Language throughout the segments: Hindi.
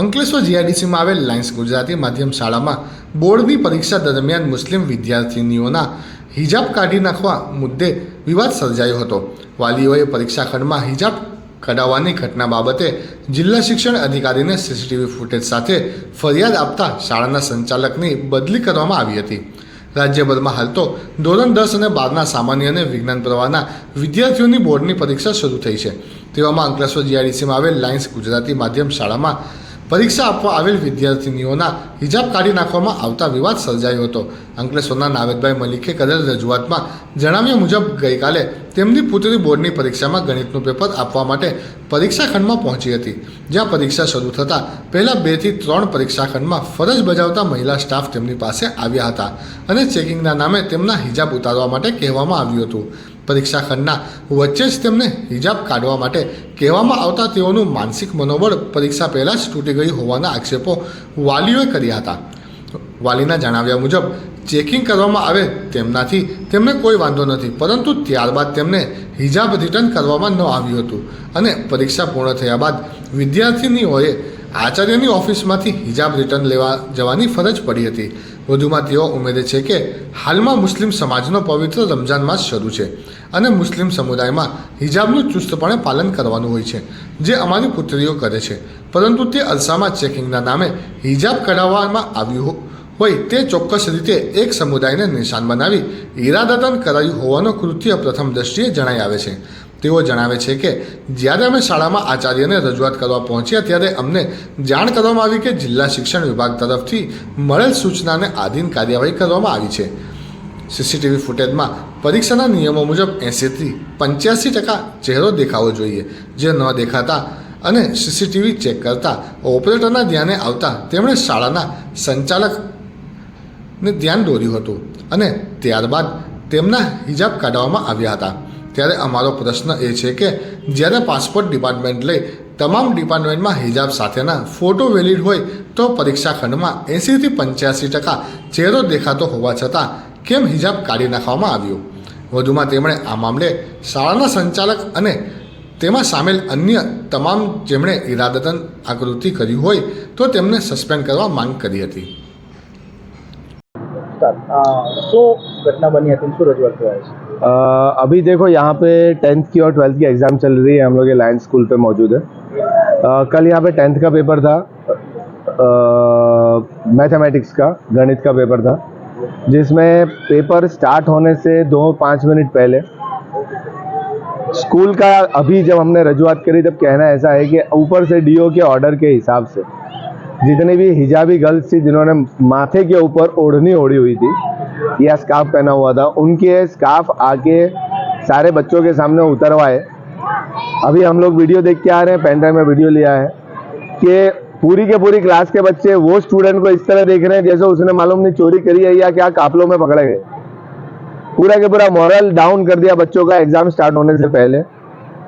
અંકલેશ્વર જીઆઈડીસીમાં આવેલ લાયન્સ ગુજરાતી માધ્યમ શાળામાં બોર્ડની પરીક્ષા દરમિયાન મુસ્લિમ વિદ્યાર્થીનીઓના હિજાબ કાઢી નાખવા મુદ્દે વિવાદ સર્જાયો હતો. વાલીઓએ પરીક્ષા ખંડમાં હિજાબ કઢાવવાની ઘટના બાબતે જિલ્લા શિક્ષણ અધિકારીને સીસીટીવી ફૂટેજ સાથે ફરિયાદ આપતા શાળાના સંચાલકની બદલી કરવામાં આવી હતી. રાજ્યભરમાં હાલ તો ધોરણ દસ અને બારના સામાન્ય અને વિજ્ઞાન પ્રવાહના વિદ્યાર્થીઓની બોર્ડની પરીક્ષા શરૂ થઈ છે. તેવામાં અંકલેશ્વર જીઆઈડીસીમાં આવેલ લાયન્સ ગુજરાતી માધ્યમ શાળામાં પરીક્ષા આપવા આવેલ વિદ્યાર્થીનીઓના હિજાબ કાઢી નાખવામાં આવતા વિવાદ સર્જાયો હતો. અંકલેશ્વરના નાવેદભાઈ મલિકે કરેલ રજૂઆતમાં જણાવ્યા મુજબ ગઈકાલે તેમની પુત્રી બોર્ડની પરીક્ષામાં ગણિતનું પેપર આપવા માટે પરીક્ષા ખંડમાં પહોંચી હતી. જ્યાં પરીક્ષા શરૂ થતાં પહેલાં બેથી ત્રણ પરીક્ષા ખંડમાં ફરજ બજાવતા મહિલા સ્ટાફ તેમની પાસે આવ્યા હતા અને ચેકિંગના નામે તેમના હિજાબ ઉતારવા માટે કહેવામાં આવ્યું હતું. પરીક્ષા ખંડના વચ્ચે જ તેમને હિજાબ કાઢવા માટે કહેવામાં આવતા તેઓનું માનસિક મનોબળ પરીક્ષા પહેલાં જ તૂટી ગયું હોવાના આક્ષેપો વાલીઓએ કર્યા હતા. વાલીના જણાવ્યા મુજબ, ચેકિંગ કરવામાં આવે તેમનાથી તેમને કોઈ વાંધો નથી, પરંતુ ત્યારબાદ તેમને હિજાબ રિટર્ન કરવામાં ન આવ્યું હતું અને પરીક્ષા પૂર્ણ થયા બાદ વિદ્યાર્થીનીઓએ આચાર્યની ઓફિસમાંથી હિજાબ રિટર્ન લેવા જવાની ફરજ પડી હતી. વધુમાં તેઓ ઉમેરે છે કે હાલમાં મુસ્લિમ સમાજનો પવિત્ર રમઝાન માસ શરૂ છે અને મુસ્લિમ સમુદાયમાં હિજાબનું ચુસ્તપણે પાલન કરવાનું હોય છે, જે અમારી પુત્રીઓ કરે છે. પરંતુ તે અરસામાં ચેકિંગના નામે હિજાબ કઢાવવામાં આવ્યું હોય તે ચોક્કસ રીતે એક સમુદાયને નિશાન બનાવી ઈરાદતન કરાયું હોવાનું કૃત્ય પ્રથમ દ્રષ્ટિએ જણાઈ આવે છે. તેઓ જણાવે છે કે જ્યારે અમે શાળામાં આચાર્યને રજૂઆત કરવા પહોંચ્યા ત્યારે અમને જાણ કરવામાં આવી કે જિલ્લા શિક્ષણ વિભાગ તરફથી મળેલ સૂચનાને આધીન કાર્યવાહી કરવામાં આવી છે. સીસીટીવી ફૂટેજમાં પરીક્ષાના નિયમો મુજબ એંસીથી પંચ્યાસી ટકા ચહેરો દેખાવો જોઈએ, જે ન દેખાતા અને સીસીટીવી ચેક કરતા ઓપરેટરના ધ્યાને આવતા તેમણે શાળાના સંચાલકને ધ્યાન દોર્યું હતું અને ત્યારબાદ તેમના હિજાબ કાઢવામાં આવ્યા હતા. ત્યારે અમારો પ્રશ્ન એ છે કે જ્યારે પાસપોર્ટ ડિપાર્ટમેન્ટ લઈ તમામ ડિપાર્ટમેન્ટમાં હિજાબ સાથેના ફોટો વેલિડ હોય તો પરીક્ષા ખંડમાં એંસીથી પંચ્યાસી ટકા ચહેરો દેખાતો હોવા છતાં કેમ હિજાબ કાઢી નાખવામાં આવ્યો? વધુમાં તેમણે આ મામલે શાળાના સંચાલક અને તેમાં સામેલ અન્ય તમામ જેમણે ઇરાદતન આકૃતિ કરી હોય તો તેમને સસ્પેન્ડ કરવા માંગ કરી હતી. શું ઘટના બની હતી? શું રજૂઆત કરાય છે? अ, अभी देखो यहाँ पे टेंथ की और ट्वेल्थ की एग्ज़ाम चल रही है हम लोग लायंस स्कूल पे मौजूद है। अ, कल यहाँ पे टेंथ का पेपर था मैथमेटिक्स का गणित का पेपर था जिसमें पेपर स्टार्ट होने से दो पाँच मिनट पहले स्कूल का अभी जब हमने रजूआत करी तब कहना ऐसा है कि ऊपर से डीओ के ऑर्डर के हिसाब से जितनी भी हिजाबी गर्ल्स थी, जिन्होंने माथे के ऊपर ओढ़नी ओढ़ी हुई थी, या स्कार्फ पहना हुआ था, उनके स्कार्फ आके सारे बच्चों के सामने उतरवाए। अभी हम लोग वीडियो देख के आ रहे हैं पेन ड्राइव में वीडियो लिया है, कि पूरी के पूरी क्लास के बच्चे वो स्टूडेंट को इस तरह देख रहे हैं जैसे उसने मालूम नहीं चोरी करी है या क्या काफिलों में पकड़े गए। पूरा के पूरा मॉरल डाउन कर दिया बच्चों का एग्ज़ाम स्टार्ट होने से पहले।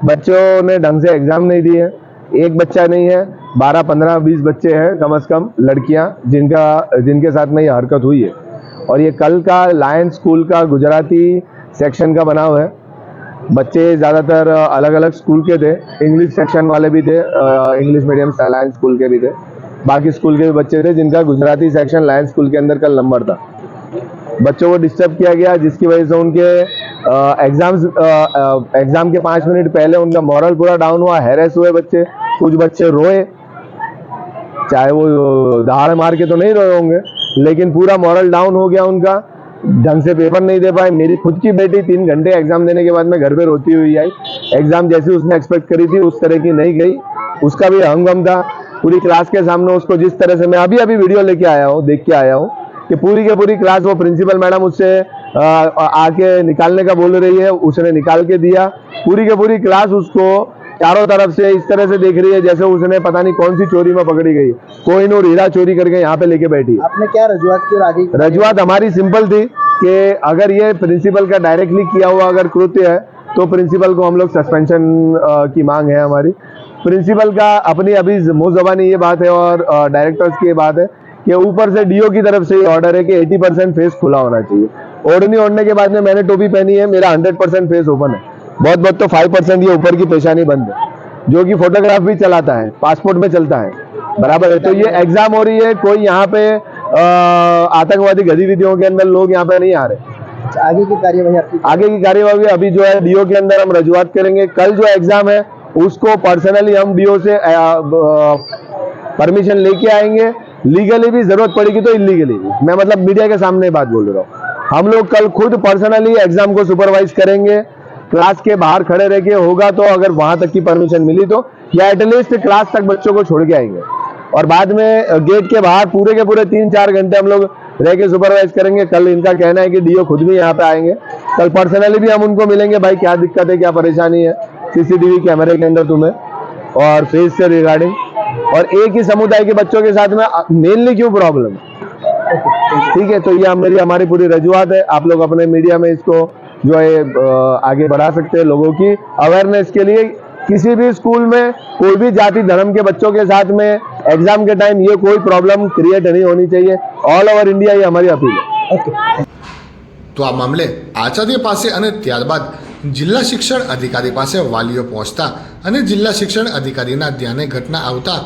बच्चों ने ढंग से एग्ज़ाम नहीं दिए, एक बच्चा नहीं है। बारह, पंद्रह, बीस बच्चे हैं कम अज़ कम लड़कियाँ, जिनका, जिनके साथ में ये हरकत हुई है। और ये कल का लायन स्कूल का गुजराती सेक्शन का बनाव है। बच्चे ज़्यादातर अलग अलग स्कूल के थे। इंग्लिश सेक्शन वाले भी थे इंग्लिश मीडियम लायन स्कूल के भी थे। बाकी स्कूल के भी बच्चे थे, जिनका गुजराती सेक्शन लायन स्कूल के अंदर कल नंबर था। बच्चों को डिस्टर्ब किया गया, जिसकी वजह से उनके एग्ज़ाम्स एग्ज़ाम के पाँच मिनट पहले उनका मॉरल पूरा डाउन हुआ। हैरेस हुए बच्चे, कुछ बच्चे रोए। चाहे वो दहाड़ मार के तो नहीं रहे होंगे, लेकिन पूरा मॉरल डाउन हो गया उनका। ढंग से पेपर नहीं दे पाए। मेरी खुद की बेटी तीन घंटे एग्ज़ाम देने के बाद में घर पे रोती हुई आई। एग्ज़ाम जैसी उसने एक्सपेक्ट करी थी, उस तरह की नहीं गई। उसका भी हंगम था। पूरी क्लास के सामने उसको जिस तरह से मैं अभी अभी वीडियो लेके आया हूँ, देख के आया हूँ कि पूरी के पूरी क्लास वो प्रिंसिपल मैडम उससे आके निकालने का बोल रही है, उसने निकाल के दिया। पूरी के पूरी क्लास उसको चारों तरफ़ से इस तरह से देख रही है जैसे उसने पता नहीं कौन सी चोरी में पकड़ी गई। कोई नूर हीरा चोरी करके यहाँ पे लेके बैठी। आपने क्या रजुआत की आगे रजूआत हमारी सिंपल थी कि अगर ये प्रिंसिपल का डायरेक्टली किया हुआ अगर कृत्य है तो प्रिंसिपल को हम लोग सस्पेंशन की मांग है हमारी। प्रिंसिपल का अपनी अभी मुँह जबानी ये बात है और डायरेक्टर्स की ये बात है कि ऊपर से डीओ की तरफ़ से ये ऑर्डर है कि 80 परसेंट फेस खुला होना चाहिए। ओढ़नी ओढ़ने के बाद में मैंने टोपी पहनी है मेरा 100 परसेंट फेस ओपन है। बहुत बहुत तो फाइव परसेंट ये ऊपर की पेशानी बंद है जो कि फोटोग्राफ भी चलाता है पासपोर्ट में चलता है बराबर है। तो ये एग्ज़ाम हो रही है कोई यहाँ पे आतंकवादी गतिविधियों के अंदर लोग यहाँ पे नहीं आ रहे। आगे की कार्यवाही आगे की कार्यवाही अभी जो है डीओ के अंदर हम रजुआत करेंगे। कल जो एग्ज़ाम है उसको पर्सनली हम डीओ से परमिशन लेके आएँगे। लीगली भी ज़रूरत पड़ेगी तो इलीगली भी। मैं मतलब मीडिया के सामने बात बोल रहा हूँ। हम लोग कल खुद पर्सनली एग्ज़ाम को सुपरवाइज करेंगे। क्लास के बाहर खड़े रह के होगा तो अगर वहाँ तक की परमिशन मिली तो या एटलीस्ट क्लास तक बच्चों को छोड़ के आएँगे। और बाद में गेट के बाहर पूरे के पूरे तीन चार घंटे हम लोग रह के सुपरवाइज करेंगे। कल इनका कहना है कि डीओ खुद भी यहाँ पे आएँगे। कल पर्सनली भी हम उनको मिलेंगे, भाई क्या दिक्कत है, क्या परेशानी है? सीसीटीवी कैमरे के अंदर तुम्हें। और फेस से रिगार्डिंग और एक ही समुदाय के बच्चों के साथ में मेनली क्यों प्रॉब्लम ठीक है तो ये मेरी, हमारी पूरी रजुआत है। आप लोग अपने मीडिया में इसको जो है अ, आगे बढ़ा सकते हैं लोगों की अवेयरनेस के लिए किसी भी स्कूल में कोई भी जाति धर्म के बच्चों के साथ में एग्जाम के टाइम ये कोई प्रॉब्लम क्रिएट नहीं होनी चाहिए ऑल ओवर इंडिया ये हमारी अपील है તો આ મામલે આચાર્ય પાસે અને ત્યારબાદ જિલ્લા શિક્ષણ અધિકારી પાસે વાલીઓ પહોંચતા અને જિલ્લા શિક્ષણ અધિકારીના ધ્યાને ઘટના આવતા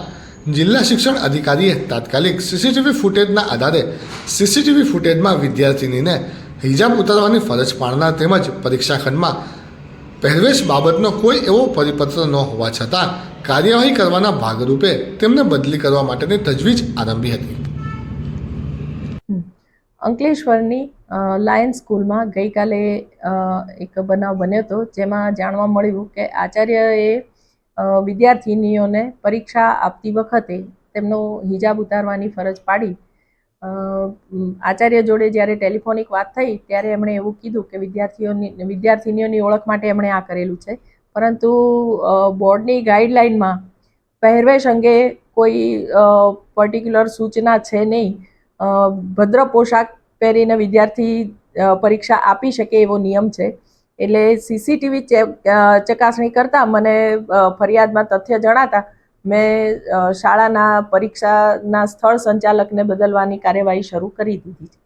જિલ્લા શિક્ષણ અધિકારીએ તાત્કાલિક સીસીટીવી ફૂટેજના આધારે સીસીટીવી ફૂટેજમાં વિદ્યાર્થિનીને હિજાબ ઉતારવાની ફરજ પાડનાર તેમજ પરીક્ષા ખંડમાં પહેરવેશ બાબતનો કોઈ એવો પરિપત્ર ન હોવા છતાં કાર્યવાહી કરવાના ભાગરૂપે તેમને બદલી કરવા માટેની તજવીજ આરંભી હતી. અંકલેશ્વરની લાયન સ્કૂલમાં ગઈકાલે એક બનાવ બન્યો હતો જેમાં જાણવા મળ્યું કે આચાર્યએ વિદ્યાર્થીનીઓને પરીક્ષા આપતી વખતે તેમનો હિજાબ ઉતારવાની ફરજ પાડી આચાર્ય જોડે જ્યારે ટેલિફોનિક વાત થઈ, ત્યારે એમણે એવું કીધું કે વિદ્યાર્થીઓની, વિદ્યાર્થિનીઓની ઓળખ માટે એમણે આ કરેલું છે. પરંતુ બોર્ડની ગાઈડલાઇનમાં પહેરવેશ અંગે કોઈ પર્ટિક્યુલર સૂચના છે નહીં. ભદ્ર પોશાક પહેરીને વિદ્યાર્થી પરીક્ષા આપી શકે એવો નિયમ છે. એટલે સીસીટીવી ચકાસણી કરતાં મને ફરિયાદમાં તથ્ય જણાતા મેં શાળાના પરીક્ષાના સ્થળ સંચાલકને બદલવાની કાર્યવાહી શરૂ કરી દીધી છે.